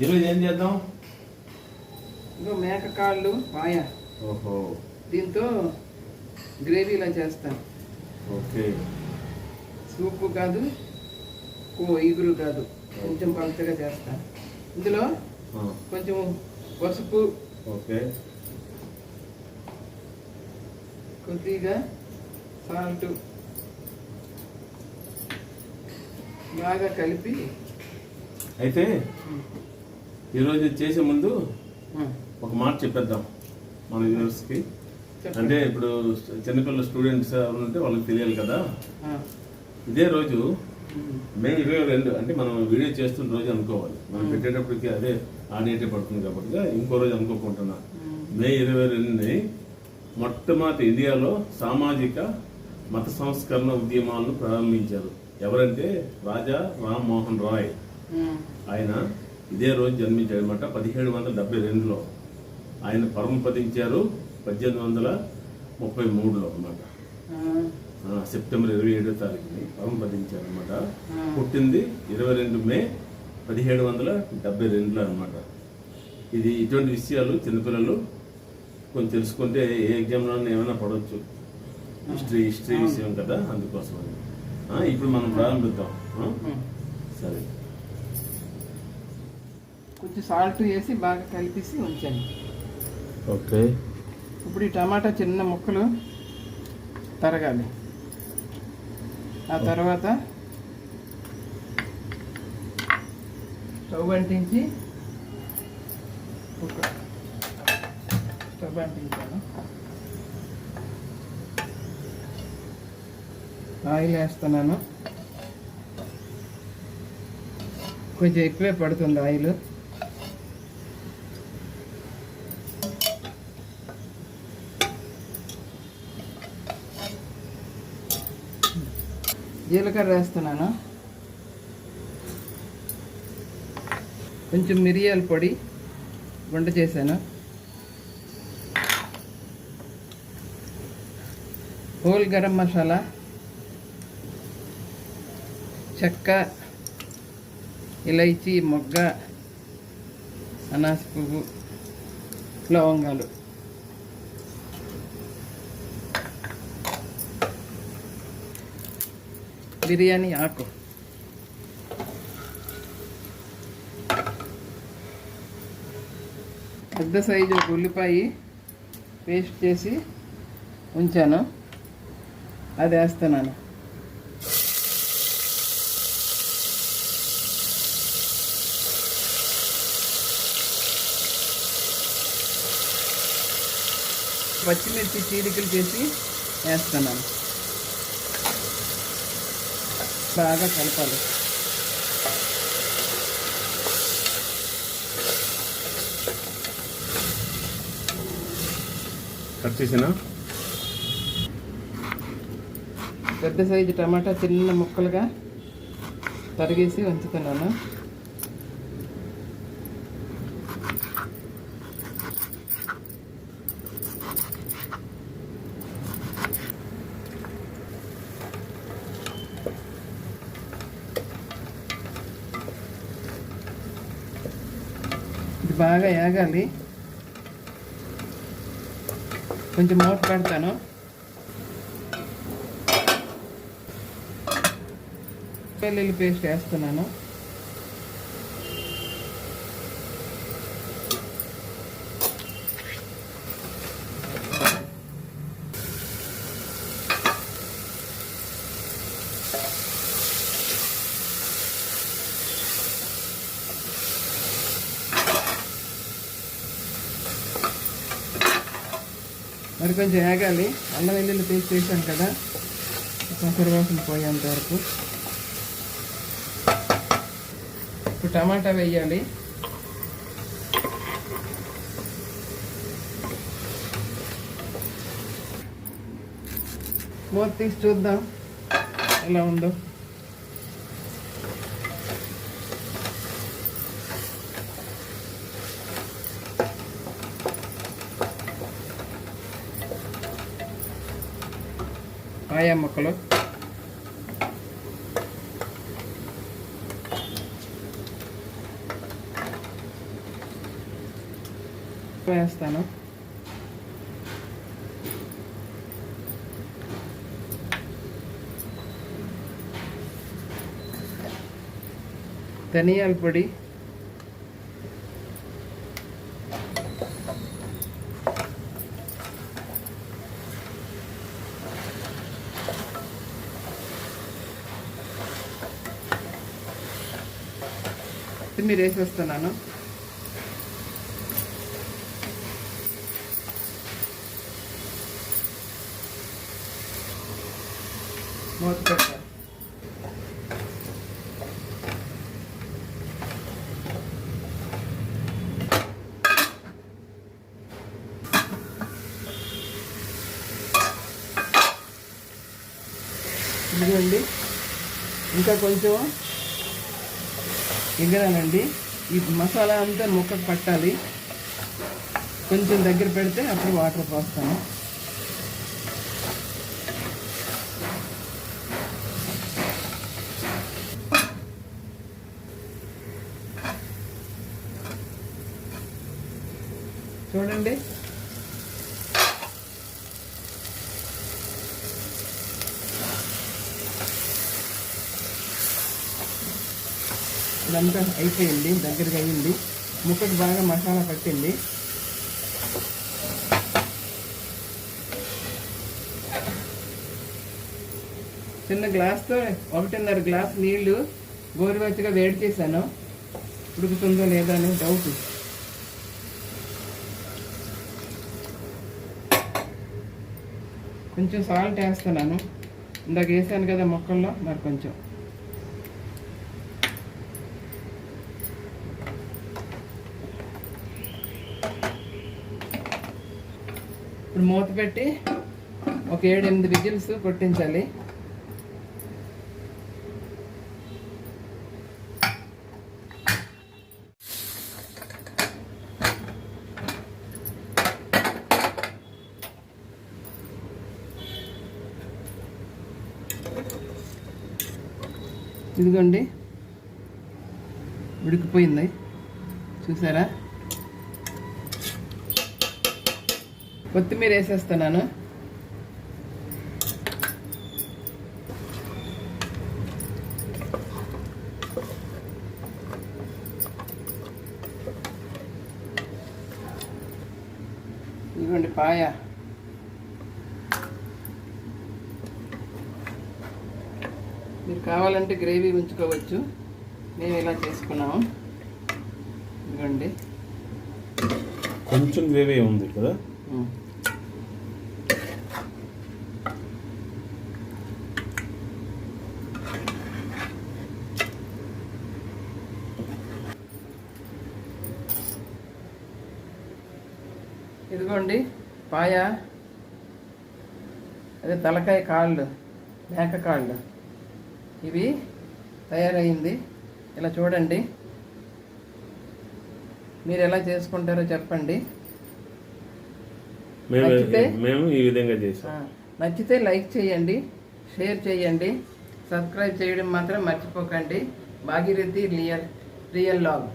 ఈరోజు ఏం చేద్దాం? ఇంకో మేక కాళ్ళు పాయ ఓహో. దీంతో గ్రేవీలా చేస్తాను. ఓకే. సూపు కాదు ఈగురు కాదు. కొంచెం పలచగా చేస్తాను. ఇందులో కొంచెం పసుపు ఓకే. కొద్దిగా సాల్ట్ బాగా కలిపి అయితే ఈరోజు చేసే ముందు ఒక మాట చెప్పేద్దాం మన యూనివర్సిటీకి చెప్పండి. అంటే ఇప్పుడు చిన్నపిల్లల స్టూడెంట్స్ ఎవరు ఉంటే వాళ్ళకి తెలియాలి కదా. ఇదే రోజు మే ఇరవై రెండు అంటే మనం వీడియో చేస్తున్న రోజు అనుకోవాలి. మనం పెట్టేటప్పటికి అదే ఆ డేటే పడుతుంది కాబట్టి ఇంకో రోజు అనుకోకుంటున్నా. మే ఇరవై రెండుని మొట్టమొదటి ఇండియాలో సామాజిక మత సంస్కరణ ఉద్యమాలను ప్రారంభించారు. ఎవరంటే రాజా రామ్మోహన్ రాయ్. ఆయన ఇదే రోజు జన్మించాడు అనమాట పదిహేడు వందల డెబ్బై రెండులో ఆయన పరమపదించారు పద్దెనిమిది వందల ముప్పై మూడులో అనమాట సెప్టెంబర్ ఇరవై ఏడో తారీఖుని పరమపదించారు అనమాట. పుట్టింది ఇరవై రెండు మే పదిహేడు వందల డెబ్బై రెండులో అనమాట ఇది ఇటువంటి విషయాలు చిన్నపిల్లలు కొంచెం తెలుసుకుంటే ఏ ఎగ్జామ్లో ఏమైనా పడవచ్చు హిస్టరీ హిస్టరీ విషయం కదా అందుకోసం ఇప్పుడు మనం ప్రారంభిద్దాం. సరే. కొంచెం సాల్ట్ వేసి బాగా కలిపేసి ఉంచండి. ఓకే. ఇప్పుడు ఈ టమాటా చిన్న ముక్కలు తరగాలి. ఆ తర్వాత స్టవ్ అంటించి స్టవ్ అంటించాను. ఆయిల్ వేస్తున్నాను. కొంచెం ఎక్కువే పడుతుంది ఆయిల్. జీలకర్ర వేస్తున్నాను. కొంచెం మిరియాల పొడి వంట చేశాను. హోల్ గరం మసాలా చెక్క ఇలైచి మొగ్గ అనాస పువ్వు లవంగాలు. బిర్యానీ ఆకు. పెద్ద సైజు ఒక ఉల్లిపాయ పేస్ట్ చేసి ఉంచాను. అది వేస్తున్నాను. పచ్చిమిర్చి చీలికలు చేసి వేస్తున్నాను. బాగా కలపాలి. కట్ చేసినా? పెద్ద సైజు టమాటా చిన్న ముక్కలుగా తరిగేసి ఉంచుతున్నాను. బాగా ఏగాలి. కొంచెం మూత పెడతాను. వెల్లుల్లి పేస్ట్ వేస్తున్నాను. మరి కొంచెం వేగాలి అల్లం వెల్లుల్లి పేస్ట్ వేసాం కదా. వాసన పోయేంత వరకు ఇప్పుడు టమాటా వేయాలి. మూత తీసి చూద్దాం. ఎలా ఉందో. ఆయా మొక్కలు. వేస్తాను. ధనియాల పొడి. మీరు వేసేస్తున్నాను మూత పెట్టాలి. ఇదిగోండి. ఇంకా కొంచెం ఎగరాలండి. ఈ మసాలా అంతా ముక్కకు పట్టాలి. కొంచెం దగ్గర పెడితే అప్పుడు వాటర్ పోస్తాను. చూడండి. ఇదంతా అయిపోయింది దగ్గరికి అయ్యింది ముక్కకు బాగా మసాలా పట్టింది. చిన్న గ్లాస్తో ఒకటిన్నర గ్లాస్ నీళ్ళు గోరువెచ్చగా వేడి చేశాను. ఉడుకుతుందో లేదో అని డౌట్ కొంచెం సాల్ట్ వేస్తున్నాను. ఇందాక వేసాను కదా మొక్కల్లో మరి కొంచెం. ఇప్పుడు మూత పెట్టి ఒక ఏడు ఎనిమిది విజిల్స్ కొట్టించాలి. ఇదిగోండి. ఉడికిపోయింది. చూసారా? కొత్తిమీర వేసేస్తున్నాను. ఇదిగోండి పాయ. మీరు కావాలంటే గ్రేవీ ఉంచుకోవచ్చు. మేము ఇలా చేసుకున్నాము. ఇదిగోండి. కొంచెం గ్రేవీ ఉంది కదా? ఇదిగోండి పాయ. అదే తలకాయ కాళ్ళు మేక కాళ్ళు. ఇవి తయారైంది ఇలా చూడండి. మీరు ఎలా చేసుకుంటారో చెప్పండి. మేము ఈ విధంగా చేసాం నచ్చితే లైక్ చేయండి షేర్ చేయండి సబ్స్క్రైబ్ చేయడం మాత్రం మర్చిపోకండి. Bhagirathi real real log.